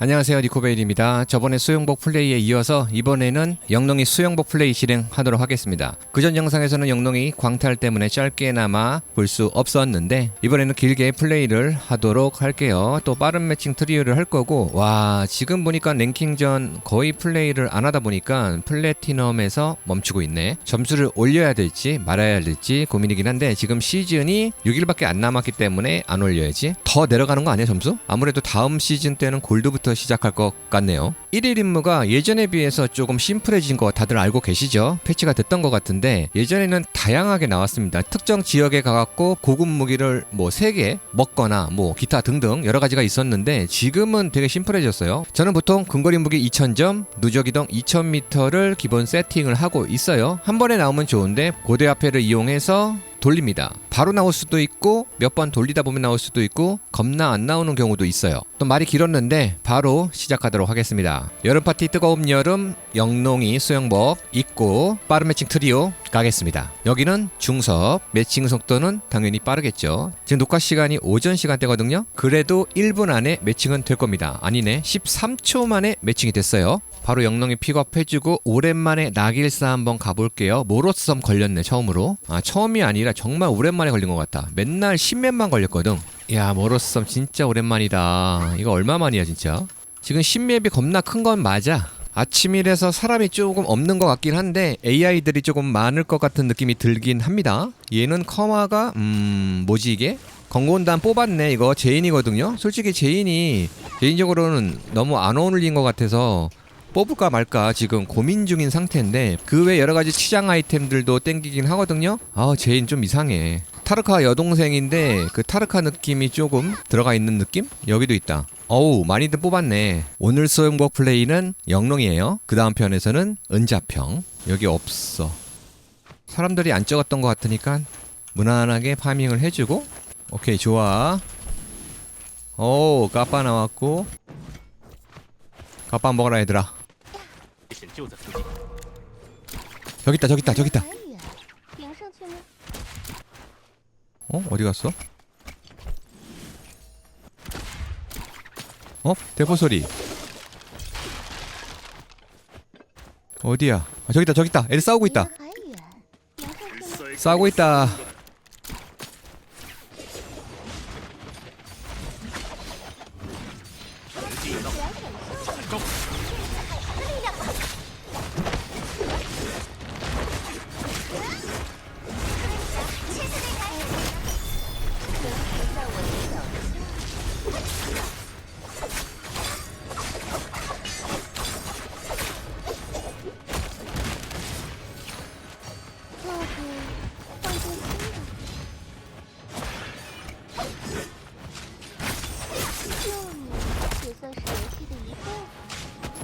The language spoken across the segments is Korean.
안녕하세요 니코베일입니다. 저번에 수영복 플레이에 이어서 이번에는 영롱이 수영복 플레이 진행하도록 하겠습니다. 그전 영상에서는 영롱이 광탈 때문에 짧게나마 볼 수 없었는데 이번에는 길게 플레이를 하도록 할게요. 또 빠른 매칭 트리오를 할 거고 와 지금 보니까 랭킹전 거의 플레이를 안 하다 보니까 플래티넘에서 멈추고 있네. 점수를 올려야 될지 말아야 될지 고민이긴 한데 지금 시즌이 6일밖에 안 남았기 때문에 안 올려야지. 더 내려가는 거 아니야 점수? 아무래도 다음 시즌 때는 골드부터 시작할 것 같네요. 1일 임무가 예전에 비해서 조금 심플해진 거 다들 알고 계시죠? 패치가 됐던 것 같은데 예전에는 다양하게 나왔습니다. 특정 지역에 가갖고 고급 무기를 뭐 3개 먹거나 뭐 기타 등등 여러 가지가 있었는데 지금은 되게 심플해졌어요. 저는 보통 근거리 무기 2000점, 누적 이동 2000m를 기본 세팅을 하고 있어요. 한 번에 나오면 좋은데 고대 화폐를 이용해서 돌립니다. 바로 나올 수도 있고 몇 번 돌리다 보면 나올 수도 있고 겁나 안 나오는 경우도 있어요. 또 말이 길었는데 바로 시작하도록 하겠습니다. 여름 파티 뜨거운 여름 영롱이 수영복 입고 빠른 매칭 트리오 가겠습니다. 여기는 중섭 매칭 속도는 당연히 빠르겠죠. 지금 녹화 시간이 오전 시간대거든요. 그래도 1분 안에 매칭은 될 겁니다. 아니네 13초 만에 매칭이 됐어요. 바로 영롱이 픽업해주고 오랜만에 낙일사 한번 가볼게요. 모로섬 걸렸네 처음으로. 아 처음이 아니라 정말 오랜만에 걸린 것 같다. 맨날 10맵만 걸렸거든. 야 모로섬 진짜 오랜만이다. 이거 얼마만이야 진짜? 지금 10맵이 겁나 큰 건 맞아. 아침이라서 사람이 조금 없는 것 같긴 한데 AI들이 조금 많을 것 같은 느낌이 들긴 합니다. 얘는 커마가 음 뭐지 이게? 건곤단 뽑았네 이거 제인이거든요. 솔직히 제인이 개인적으로는 너무 안 어울린 것 같아서 뽑을까 말까 지금 고민 중인 상태인데 그 외 여러 가지 치장 아이템들도 땡기긴 하거든요. 아 제인 좀 이상해. 타르카 여동생인데 그 타르카 느낌이 조금 들어가 있는 느낌? 여기도 있다. 어우 많이들 뽑았네. 오늘 소형복 플레이는 영롱이에요. 그 다음 편에서는 은자평. 여기 없어. 사람들이 안 적었던 것 같으니까 무난하게 파밍을 해주고 오케이 좋아. 오 까빠 나왔고 까빠 먹어라 얘들아. 危险就在附近。 저기 있다 저기 있다 저기 있다. 很远，顶上去吗？ 어 어디 갔어? 어 대포 소리. 어디야? 아, 저기 있다 저기 있다. 애들 싸우고 离得 있다. 还远，顶上去吗？ 싸우고 있다.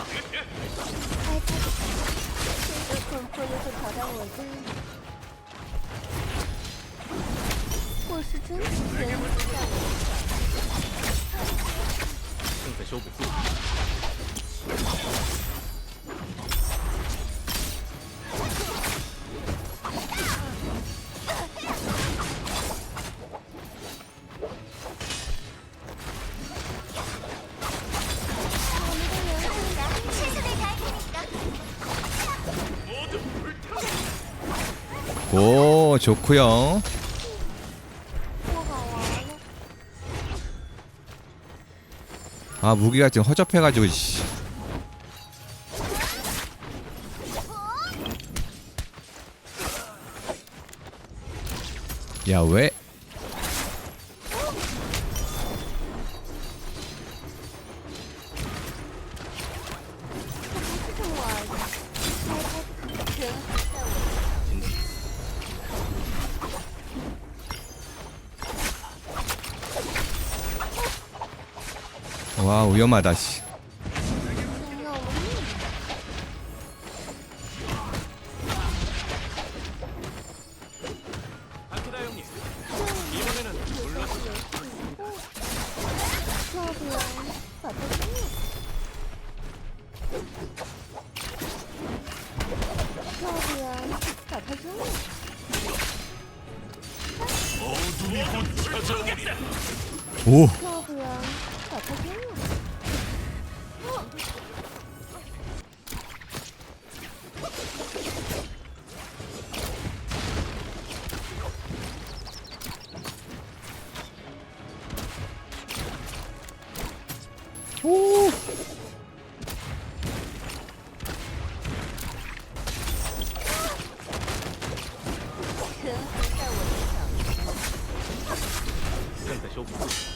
哎，这个又会跑到我这里。我是真的，人不在。正在修补 좋고요. 아 무기가 지금 허접해가지고 씨. 야 왜? 아 위험하다 씨. 挺 正在修复。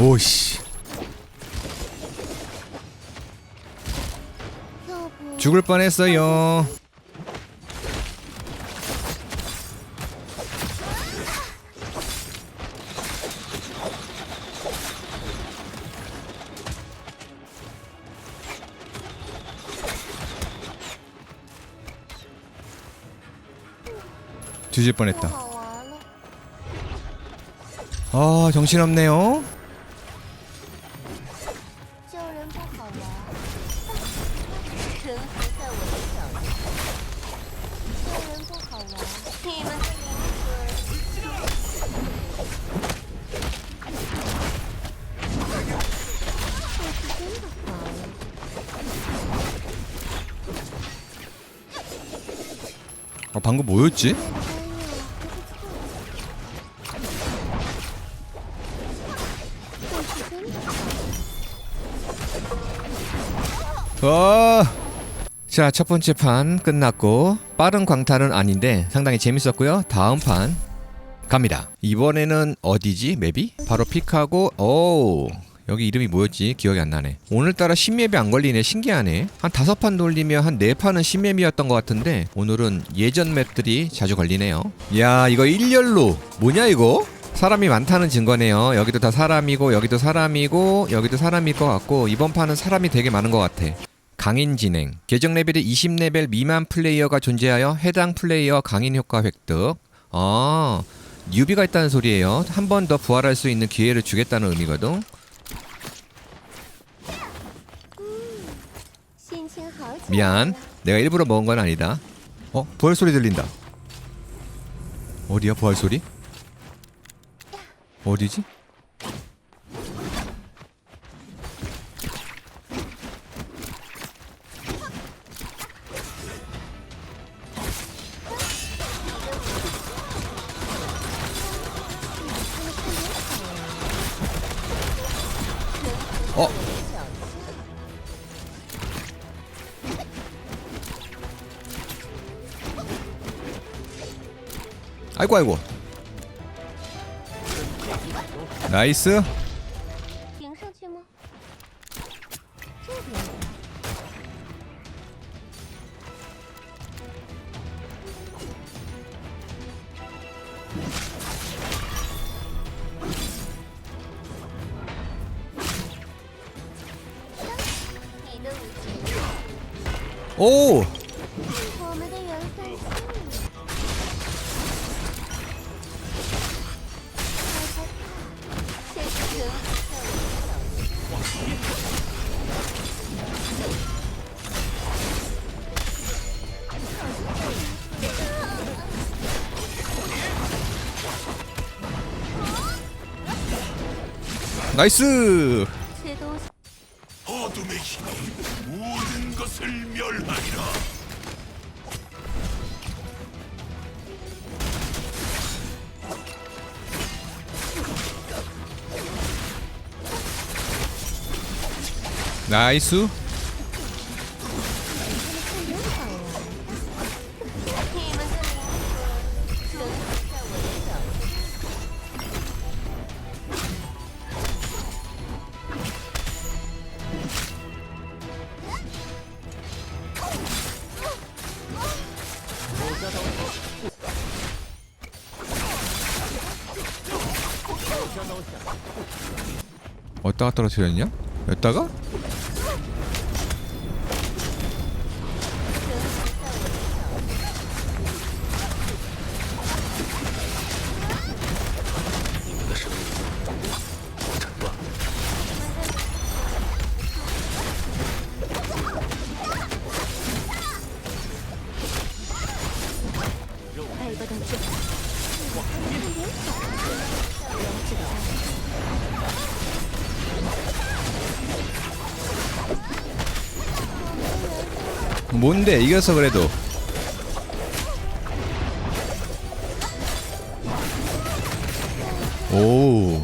오씨 要不 죽을 뻔했어요. 뒤질 뻔했다. 아 정신없네요. 아, 방금 뭐였지? 어. 자, 첫 번째 판 끝났고 빠른 광탈은 아닌데 상당히 재밌었고요. 다음 판 갑니다. 이번에는 어디지? 맵이? 바로 픽하고 오. 여기 이름이 뭐였지? 기억이 안 나네. 오늘따라 신맵이 안 걸리네. 신기하네. 한 다섯 판 돌리면 한 네 판은 신맵이었던 것 같은데 오늘은 예전 맵들이 자주 걸리네요. 야, 이거 일렬로 뭐냐 이거? 사람이 많다는 증거네요. 여기도 다 사람이고 여기도 사람이고 여기도 사람일 것 같고 이번 판은 사람이 되게 많은 것 같아. 강인 진행, 계정 레벨이 20레벨 미만 플레이어가 존재하여 해당 플레이어 강인 효과 획득. 아, 뉴비가 있다는 소리예요. 한 번 더 부활할 수 있는 기회를 주겠다는 의미거든. 미안. 내가 일부러 먹은 건 아니다. 어? 부활 소리 들린다. 어디야 부활 소리? 어디지? 아이고 아이고 나이스 오! 나이스 어둠의 힘이 모든 것을 멸하리라. 나이스 어디다가 떨어뜨렸냐? 여기다가? 뭔데? 이겨서 그래도. 오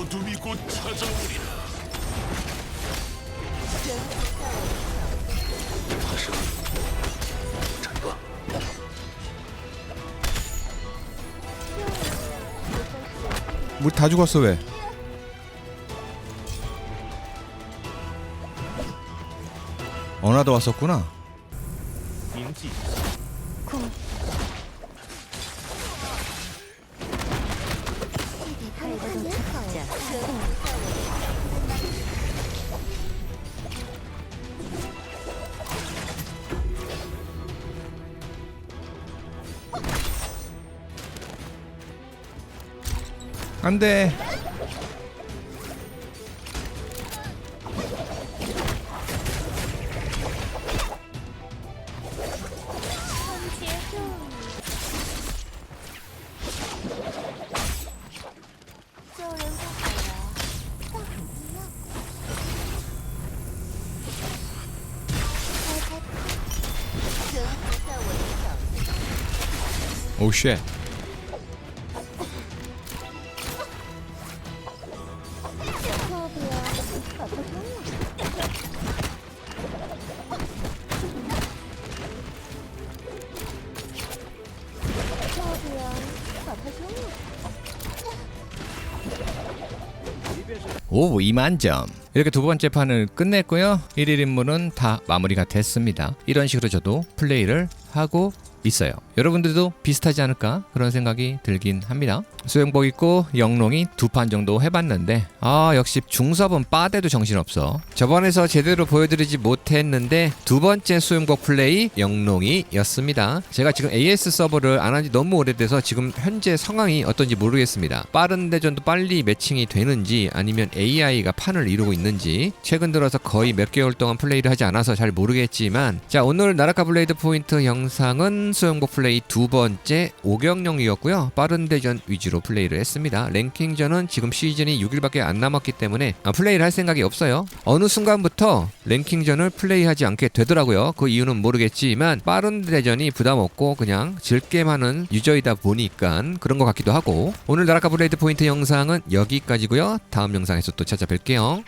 어둠이 곧 찾아오리라. 다 우리 다 죽었어 왜? 어나더 왔었구나. 안돼 오쉣 오 2만점. 이렇게 두 번째 판을 끝냈고요. 1일 임무는 다 마무리가 됐습니다. 이런 식으로 저도 플레이를 하고 있어요. 여러분들도 비슷하지 않을까 그런 생각이 들긴 합니다. 수영복 입고 영롱이 두 판 정도 해봤는데 아 역시 중섭은 빠대도 정신없어. 저번에서 제대로 보여드리지 못했는데 두 번째 수영복 플레이 영롱이였습니다. 제가 지금 AS 서버를 안 한 지 너무 오래돼서 지금 현재 상황이 어떤지 모르겠습니다. 빠른 대전도 빨리 매칭이 되는지 아니면 AI가 판을 이루고 있는지 최근 들어서 거의 몇 개월 동안 플레이를 하지 않아서 잘 모르겠지만 자 오늘 나라카 블레이드 포인트 영상은 수영복 플레이 두 번째 오경영이었고요. 빠른 대전 위주로 플레이를 했습니다. 랭킹전은 지금 시즌이 6일밖에 안 남았기 때문에 아, 플레이를 할 생각이 없어요. 어느 순간부터 랭킹전을 플레이하지 않게 되더라고요. 그 이유는 모르겠지만 빠른 대전이 부담 없고 그냥 즐게임하는 유저이다 보니까 그런 것 같기도 하고. 오늘 나라카 블레이드 포인트 영상은 여기까지고요. 다음 영상에서 또 찾아뵐게요